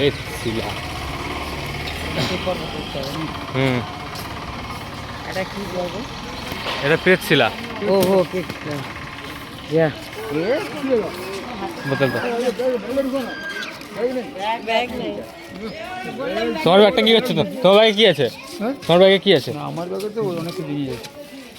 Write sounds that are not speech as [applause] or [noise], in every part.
পেতশিলা হুম। এটা এটা পেতশিলা ও তোমার ব্যাগটা কি হচ্ছে তো? ব্যাগে কি আছে? তোমার ব্যাগে কি আছে? আমার ব্যাগে তো অনেক নিয়ে যাচ্ছে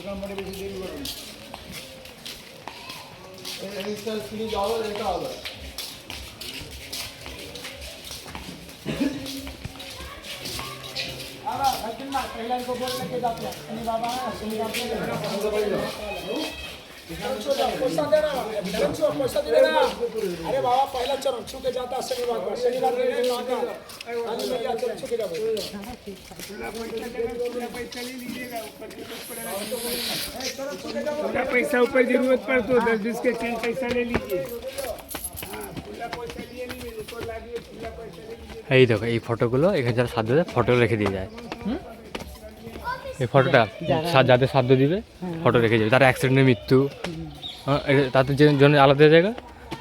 বাড়ি যাও সোজা একদম আর দেরি করে সোজা যাও দেরি করো না সোজা বাড়ি যাও দেরি করবে একদম সেখান মানে বেশি দেরি করবে না। এই এই স্টাইল স্কিনি যাও এটা হবে अरे बाबा पहला चरण छू के जाता शनिवार को शनिवार को नहीं मांगा खाली नहीं आते छू के जाओ पूरा पैसा ऊपर जरूरत पड़ तो दस बीस के चेंज पैसा ले लीजिए हाँ, पूरा पैसा लिए नहीं मेरे को लागिए पूरा पैसा ले लीजिए এই দেখো এই ফটোগুলো এখানে যারা সাধ্য দেয় ফটো রেখে দিয়ে যায় এই ফটোটা সা- যাদের সাধ্য দিবে ফটো রেখে যাবে তার অ্যাক্সিডেন্টে মৃত্যু হ্যাঁ, এ- তাদের যে- জন্য আলাদা জায়গা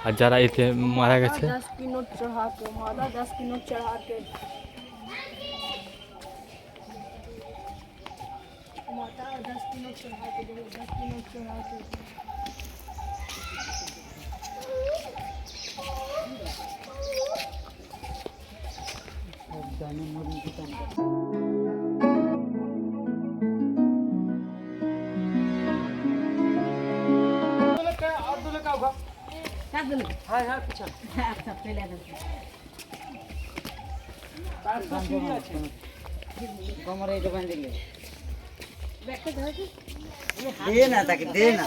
আর যারা এতে মারা গেছে दस की नोट चढ़ा के কোমরে [laughs] দোকান দিলে দে না তাকে দে না।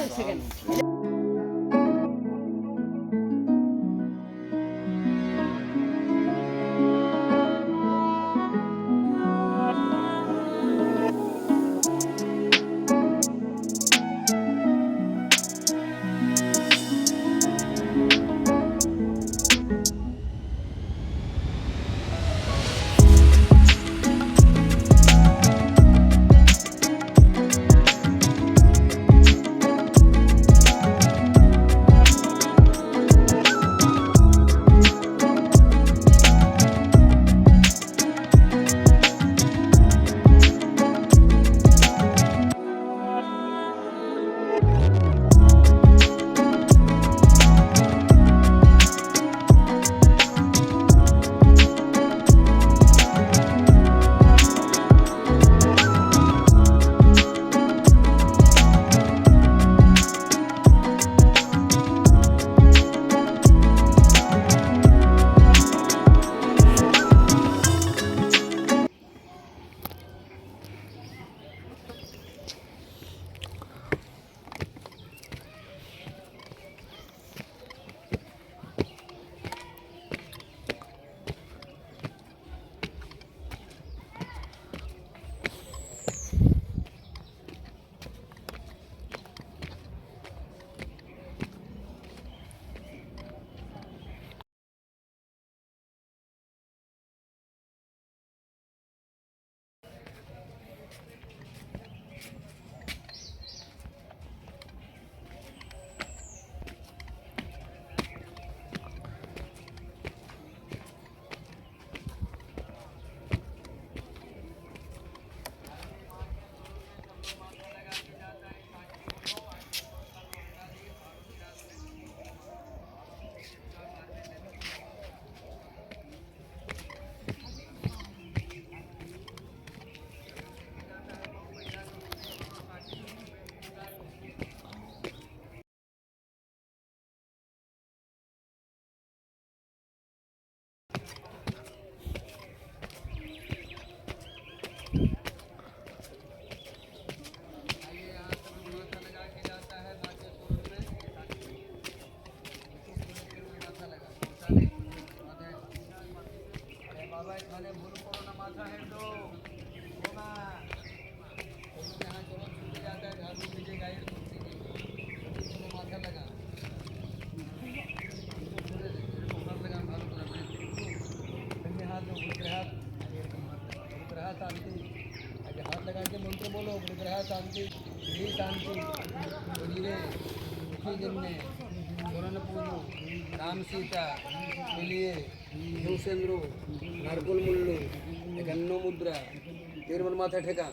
তিরমন মাথায় ঠেকা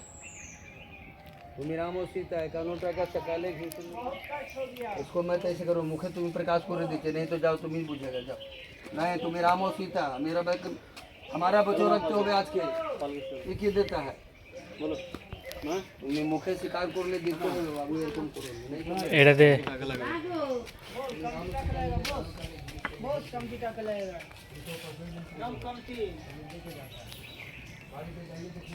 তুমি राम और सीता एकाउन टाका सकाले घिस इसको मैं कैसे करूँ मुखे तुम्हें प्रकाश कर दीजिए नहीं तो जाओ तुम ही बुझेगा जाओ नहीं तुम्हें राम और सीता मेरा बैग हमारा बचो रखते हो आज के ये কি देता है बोलो তুমি মুখে স্বীকার করলে দিতে হবে বাবু এরকম করো नहीं तो এটাতে बहुत कम की टका लगेगा तो পড়ে দেখে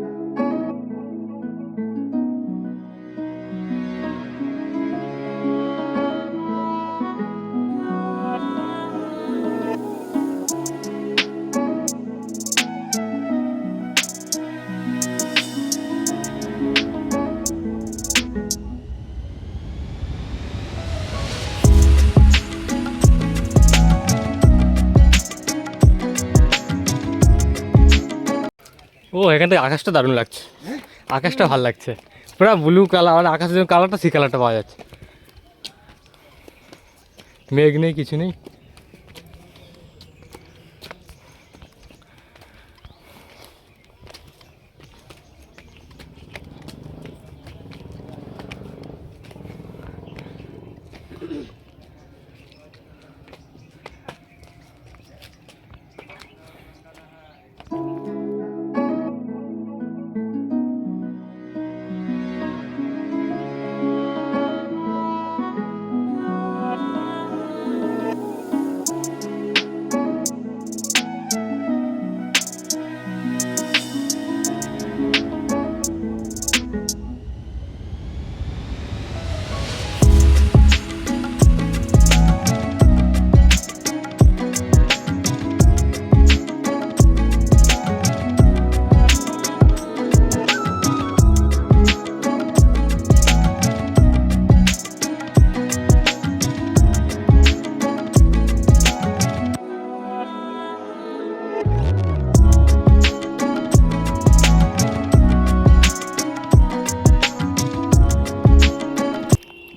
ও আকাশটা দারুণ লাগছে। আকাশটা ভালো লাগছে। পুরো ব্লু কালার মানে আকাশের কালারটা সেই কালারটা পাওয়া যাচ্ছে। মেঘ নেই, কিছু নেই।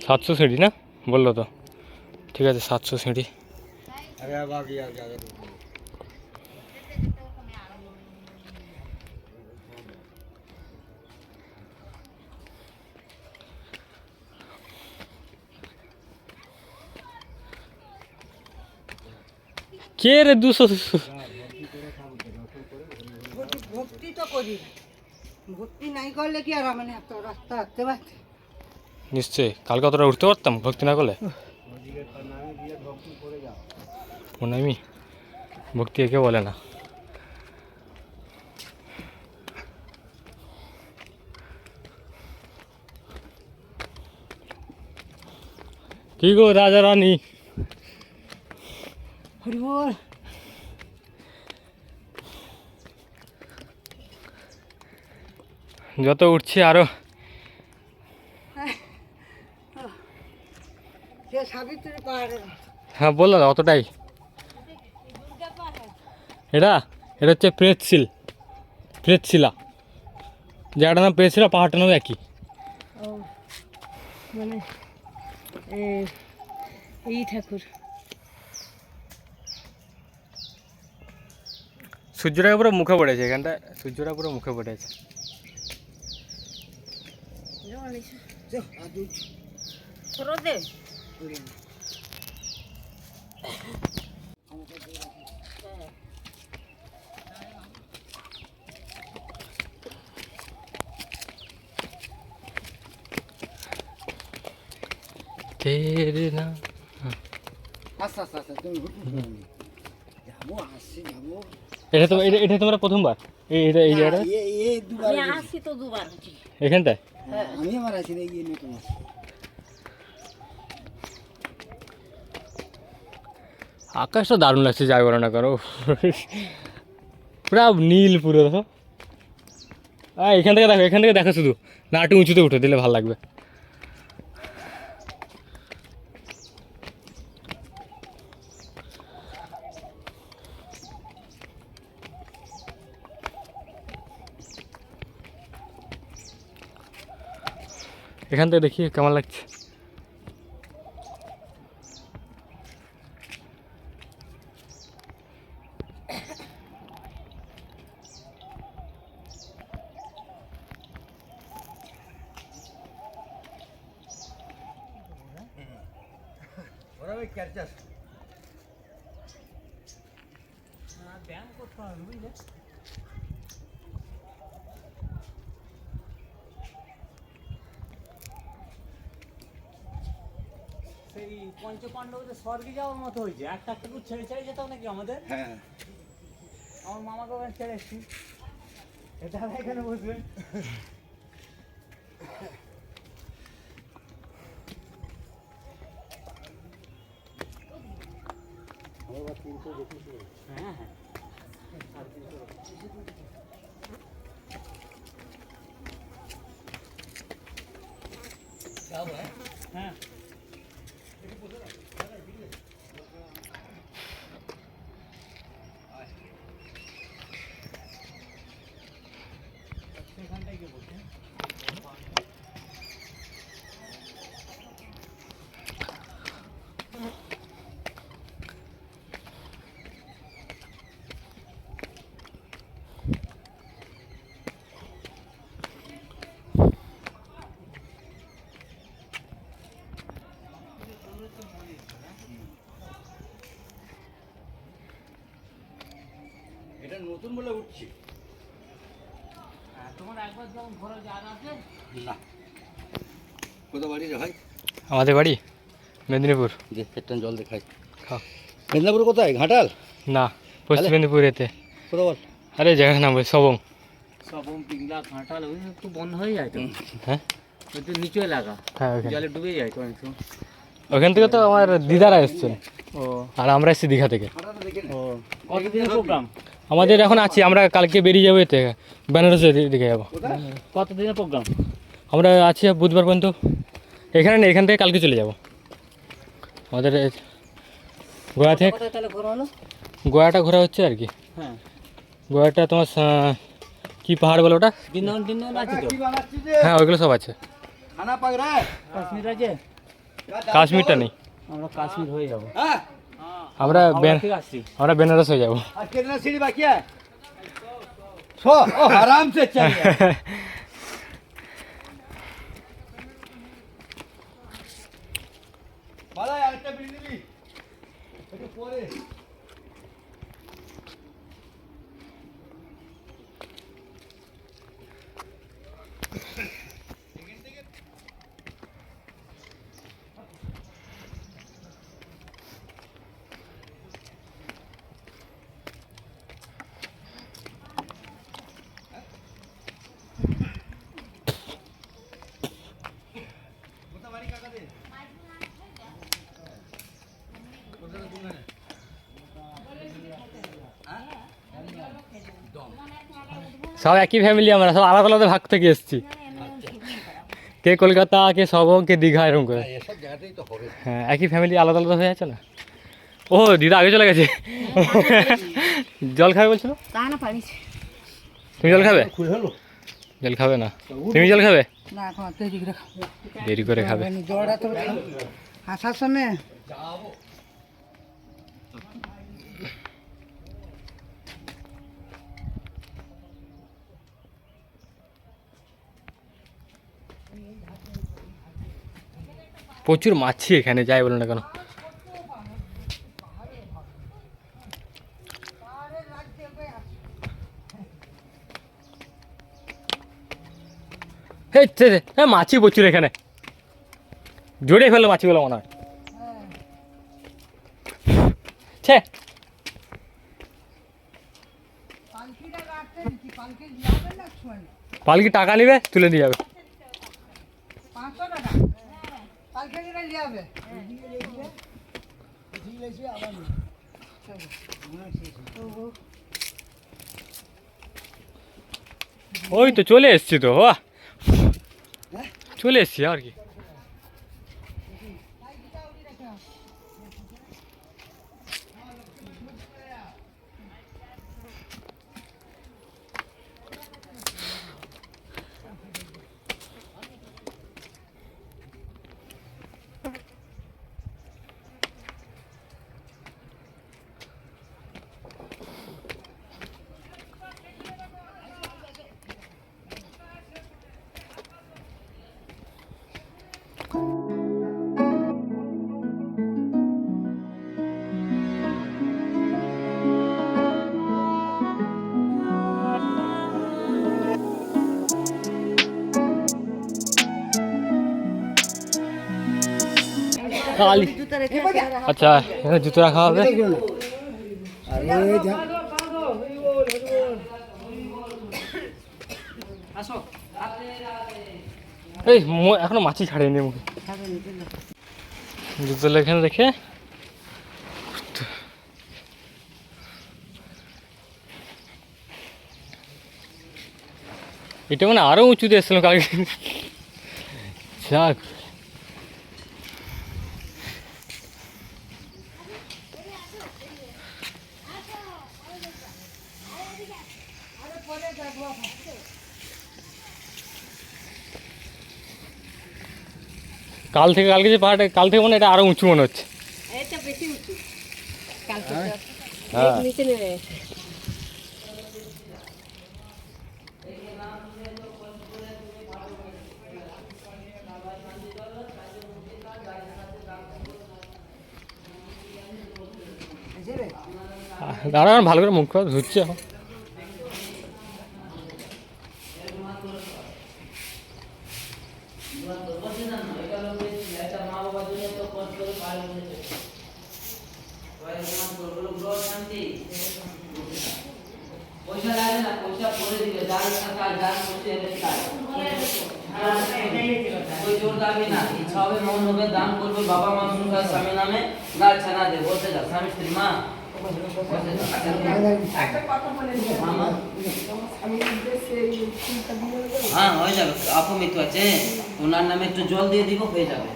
সাতশো সিঁড়ি না? বলল তো। ঠিক আছে, সাতশো সিঁড়ি। কে রে দুশো ভক্তি তো করি ভক্তি নাই করলে কি আর আমার এত রাস্তা আসতে পারছি নিশ্চয়ই। কালকে অতটা উঠতে পারতাম ভক্তি না করলে? প্রণামী ভক্তি একে বলে না। কি গো রাজা রানী? হরি বল যত উঠছি আরও সে সাবিত্রী পাহাড়ে হ্যাঁ বললাম না, অতটাই। এটা? এটা হচ্ছে প্রেতশিল প্রেতশিলা জায়গাটার নাম প্রেতশিলা পাহাড়টার নাম একই। মানে এই ঠাকুর। সূর্যটা পুরো মুখে পড়েছে এখানটা সূর্যটা পুরো মুখে পড়েছে। স্রোতে তেরে না আচ্ছা আচ্ছা আচ্ছা তুমি যাব আসছি যাব এটা তো এটা এটা তোমরা প্রথমবার এই এটা এই জায়গাটা এ এ দুবার আমি আসছি তো দুবার হচ্ছি এখানটায় আমি আমার আছি এই নতুন আসছি আকাশটা দারুণ লাগছে যাই বলো না করো। পুরা নীল পুরো দেখো। আহ, এখান থেকে দেখো এখান থেকে দেখো শুধু। না একটু উঁচুতে উঠে দিলে ভালো লাগবে। এখান থেকে দেখি কেমন লাগছে। মতো হয়েছে। একটা একটা করে ছেড়ে ছেড়ে যেতাম নাকি আমাদের? হ্যাঁ। আমার মামাকে ওখানে ছেড়ে এসছি? এটা এখানে বসবে হ্যাঁ হ্যাঁ। হ্যাঁ সেখানটায় গিয়ে বসে এটা নতুন বলে উঠছি। হ্যাঁ, তোমার একবার যখন ঘোরা জানা আছে? না। কোথাও বাড়ি রে ভাই? আমাদের বাড়ি মেদিনীপুর। যে জল দেখাই খাও। মেদিনীপুর কোথায়? ঘাটাল? না পশ্চিম মেদিনীপুর এতে। কোথাও বল? আরে জায়গার নাম বলি সবং সবম পিংলা কাঁঠাল ওই একটু বন্ধ হয়ে যায় তো। হ্যাঁ? ওই তো নিচু এলাকা। হ্যাঁ জলে ডুবে যায় তো অনেক ওখান থেকে তো আমার দিদারা এসছেন। ও। আর আমরা এসেছি দীঘা থেকে। ও। কতদিনের প্রোগ্রাম আমাদের এখন আছি আমরা কালকে বেরিয়ে যাব এতে বেনারসের দিকে যাব। কতদিনের প্রোগ্রাম আমরা আছি বুধবার পর্যন্ত এখানে নেই এখান থেকে কালকে চলে যাব। আমাদের গোয়া থেকে গোয়াটা ঘোরা হচ্ছে আর কি। হ্যাঁ। গোয়াটা তোমার কি পাহাড় বলো ওটা? হ্যাঁ ওইগুলো সব আছে। খানা পাক রে। কাশ্মীর আছে? কাশ্মীরটা নেই। আমরা কাশ্মীর হয়ে যাব। হ্যাঁ। আমরা আমরা বেনারস হয়ে যাব। আর কেতনা সিঁড়ি বাকি হ্যাঁ সো আরাম সে সব একই ফ্যামিলি আমরা সব আলাদা আলাদা ভাগ থেকে এসেছি। কে কলকাতা কে সবং কে দীঘা এরকম করে। এসব জায়গাটাই তো হবে হ্যাঁ একই ফ্যামিলি আলাদা আলাদা হয়ে আছে না? ও দিদা আগে চলে গেছে। জল খাবে বলছিল? তা না পারিস তুমি জল খাবে? জল খাবে না। তুমি জল খাবে? না করে দেরি করে খাবে। আসার সময় প্রচুর মাছি এখানে যাই বলো না কেন। হ্যাঁ মাছি প্রচুর এখানে। জড়িয়ে ফেলল মাছিগুলো মনে হয়। ছে। পালকি টাকা নিবে তুলে দিয়ে যাবে পাঁচশো টাকা পালকি দিলে যাবে ওই তো চলে এসছি তো বাহ। চলে এসছি আর কি। আর আচ্ছা এখানে জুতো রাখা হবে। এই এখনও মাছি ছাড়েনি মুখে। জুতো এখানে রেখে। এটা মানে আরও উঁচুতে এসেছিলাম কালকে। যাক। কাল থেকে কালকে যে পাহাড়টা কাল থেকে মানে এটা আরও উঁচু মনে হচ্ছে। এটা বেশি উঁচু। কালকে হ্যাঁ? নিচে নেমে দাঁড়া ভালো করে মুখ করে ধুচ্ছে এখন। হ্যাঁ হয়ে যাবে আপু মিতু আছে ওনার নামে একটু জল দিয়ে দিব হয়ে যাবে।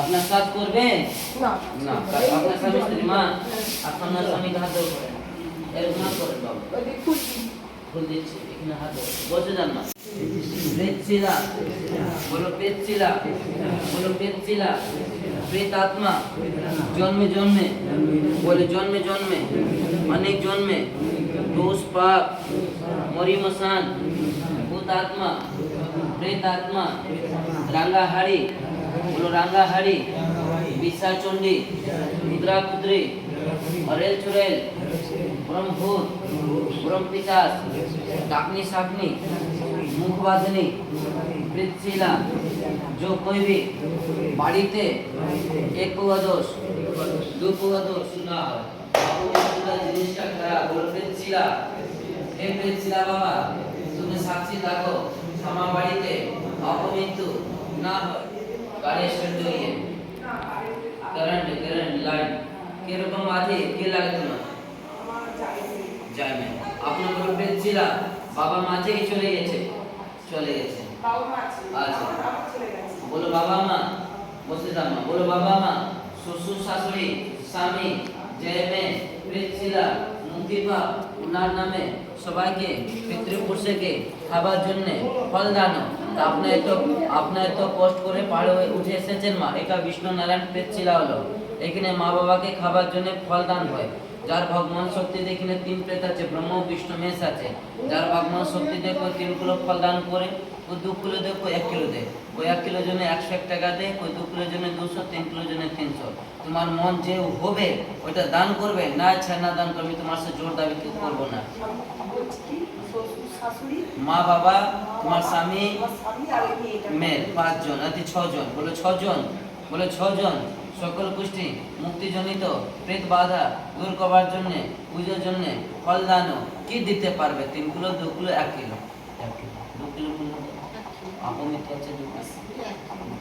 আপনার কাজ করবে? না। আপনার স্বামী স্ত্রী মা আপনার স্বামী হাত ধরে করেন এরকম হাত করেন বাবা। ফুল দিচ্ছি। এখানে হাত ধরে। বসে যান না? পেটচিলা বলো পেটচিলা বলো পেটচিলা প্রেত আত্মা জন্মে জন্মে। বলে জন্মে জন্মে। অনেক জন্মে। দোষ পাপ। মরি মশান ভূত আত্মা প্রেত আত্মা রাঙ্গাহাড়ি বলো রাঙ্গাহাড়ি বিশাচণ্ডী মুদ্রা কুদ্রি অরেল চুরেল ব্রহ্মভূত ब्रह्म पिशाच डाकनी साकनी मुख बांधनी मृतशिला जो कोई भी বাড়িতে এক পুয়া দোষ দু পুয়া দোষ না হয় বাবু মৃত্যুটা জিনিসটা খারাপ বলো মৃতশিলা হে মৃতশিলা বাবা তুমি সাক্ষী থাকো, আমার বাড়িতে অপমৃত্যু না হয়। গাড়ি স্ট্যান্ড হইয়ে কারেন্ট কারেন্ট লাইট কীরকম আছে, কি লাগে তোমার? যায় না। আপনার পেট ছিল, বাবা মা থেকে চলে গেছে? চলে গেছে। আচ্ছা। বলো বাবা মা, বসে যা মা বলো বাবা মা, শ্বশুর, শাশুড়ি, স্বামী, যে মেয়ে ছিল, মুক্তিপা ওনার নামে সবাইকে, পিতৃপুরুষকে খাবার জন্য ফল দানো। তা আপনি এত আপনি এত কষ্ট করে পাহাড়ে উঠে এসেছেন মা। এটা বিষ্ণু নারায়ণ পেট ছিল হলো এখানে মা বাবাকে খাবার জন্য ফল দান হয়। যার ভগবান শক্তি দেখিনে তিন প্রেত আছে, ব্রহ্ম, বিষ্ণু, মেষ আছে। যার ভগবান শক্তি দেখো তিন কিলো ফল দান করে ও দু কিলো দেখো এক কিলো দেয়। ওই এক কিলোর জন্য একশো এক টাকা দেয় ওই দু কিলোর জন্য দুশো, তিন কিলোর জন্য তিনশো। তোমার মন যে হবে, ওইটা দান করবে, না ইচ্ছা না দান করবে তোমার সাথে জোর দাবি করব না। মা বাবা তোমার স্বামী মেয়ের পাঁচজন অতি ছজন বলে ছজন বলে ছজন সকল পুষ্টি মুক্তিজনিত প্রেত বাধা দূর করবার জন্যে পুজোর জন্যে ফল ফলদান কি দিতে পারবে? তিনগুলো দুগুলো দু কিলো এক কিলো এক কিলো দু কিলো হচ্ছে দু কিলো।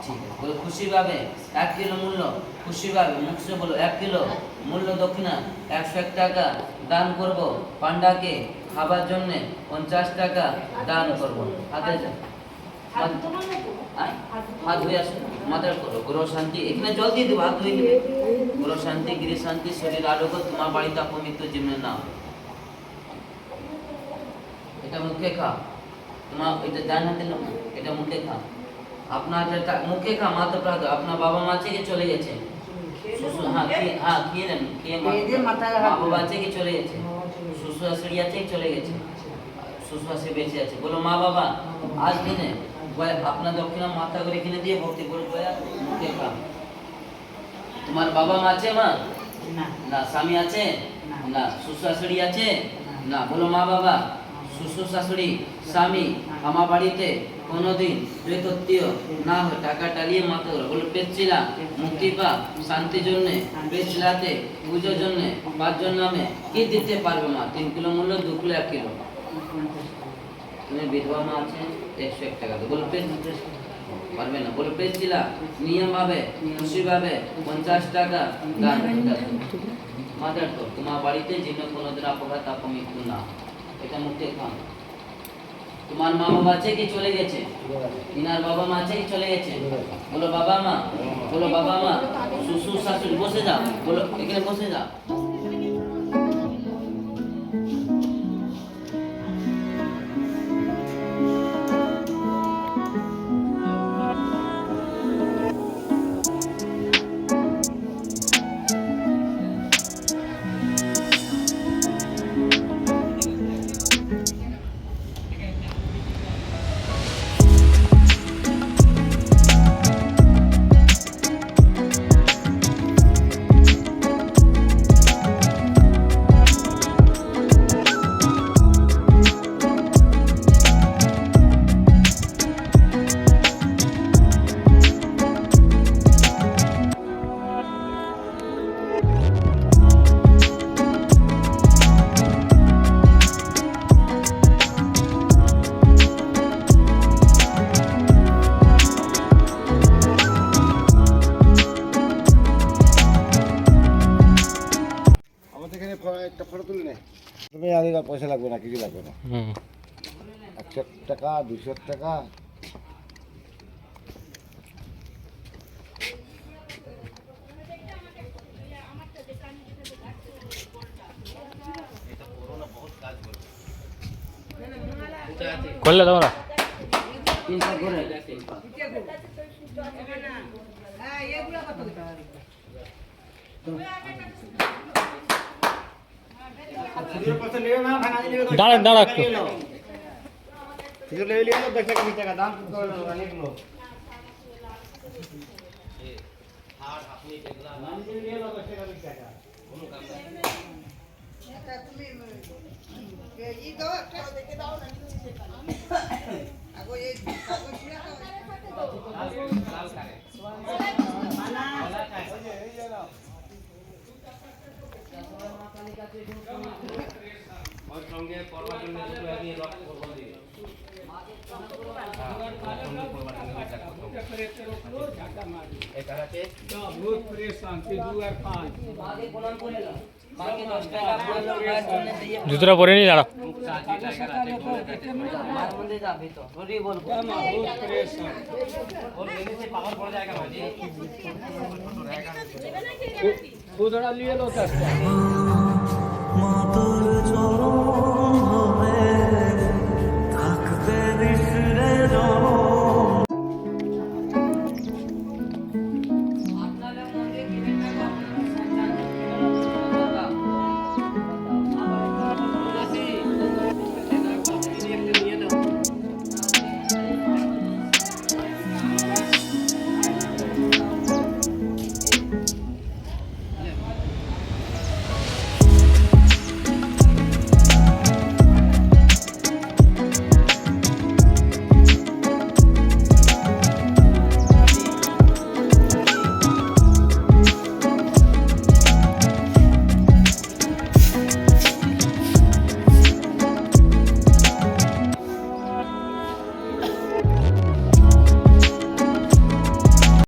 ঠিক আছে। বলো খুশিভাবে এক কিলো মূল্য খুশিভাবে মুখে বলো এক কিলো মূল্য দক্ষিণা একশো এক টাকা দান করব পান্ডাকে খাবার জন্যে পঞ্চাশ টাকা দান করব। হাতে যা- হাত- ধুয়ে আসো। মাথার করো গ্রহ শান্তি। এখানে জল দিয়ে দেবো হাত ধুয়ে গ্রহ শান্তি গৃহ শান্তি শরীর আরোগ্য তোমার বাড়িতে অপমৃত্যু জীবনের নাম এটা মুখে খাও তোমার এটা ডান হাতে নাও। এটা মুখে খাও আপনার যেটা মুখে খা মাথা প্রাত আপনার বাবা মা আছে কি চলে গেছে শ্বশুর হ্যাঁ খেয়ে হ্যাঁ খেয়ে নেন খেয়ে মা খেয়ে দিয়ে মাথায় মা হাত বাবা আছে কি চলে গেছে শ্বশুর শাশুড়ি আছে কি চলে গেছে শ্বশুর শাশুড়ি বেঁচে আছে বলো মা বাবা আজ দিনে বলে আপনার দক্ষিণা মাথা করে কিনে দিয়ে ভক্তি করে বলে মুখে খা তোমার বাবা মা আছে মা না স্বামী আছে না শ্বশুর শাশুড়ি আছে না বলো মা বাবা শ্বশুর শাশুড়ি স্বামী, আমার বাড়িতে কোনোদিন প্রেতত্বীয় না হয় টাকা টালিয়ে মাথা ধরো বলো পেচ্ছিলা মুক্তি পা শান্তির জন্যে পেচ্ছিলাতে পুজোর জন্যে, পাঁচজন নামে, কি দিতে পারবে মা? তিন কিলো মূল্য, দু কিলো, এক কিলো। তুমি বিধবা মা আছে, একশো এক টাকা। তো বলো পারবে না। বলে পেয়েছিলা নিয়ম ভাবে, খুশি ভাবে, পঞ্চাশ টাকা মাদার তো, তোমার বাড়িতে যেন কোনোদিন অপঘাত অপমৃত্যু না। এটা মুক্তি খান তোমার মা বাবা আছে কি চলে গেছে? ইনার বাবা মা আছে কি চলে গেছে? বলো বাবা মা, বলো বাবা মা, শ্বশুর শাশুড়ি, বসে যাও, বলো, এখানে বসে যাও। একটা ফটো তুলে নে? তুমি আগে পয়সা লাগবে না কিছু লাগবে না? হুম একশো টাকা দুশো টাকা। করলে তোমরা? তিনটা করে হ্যাঁ এগুলো কত দাঁড়া দাঁড়া একটু আচ্ছা তুমি ই দাও একটা দেখে দাও না আগো এই কাগজগুলো দাও। ভূত প্রেত শান্তি দু আর পাঁচ মাকে প্রণাম করে নাও মাকে দশ টাকা বলল মায়ের জন্য দিয়ে জুতোটা পরে নি দাঁড়া শান্তি খুদরা লিয়ে লো দশটা মাতর Father.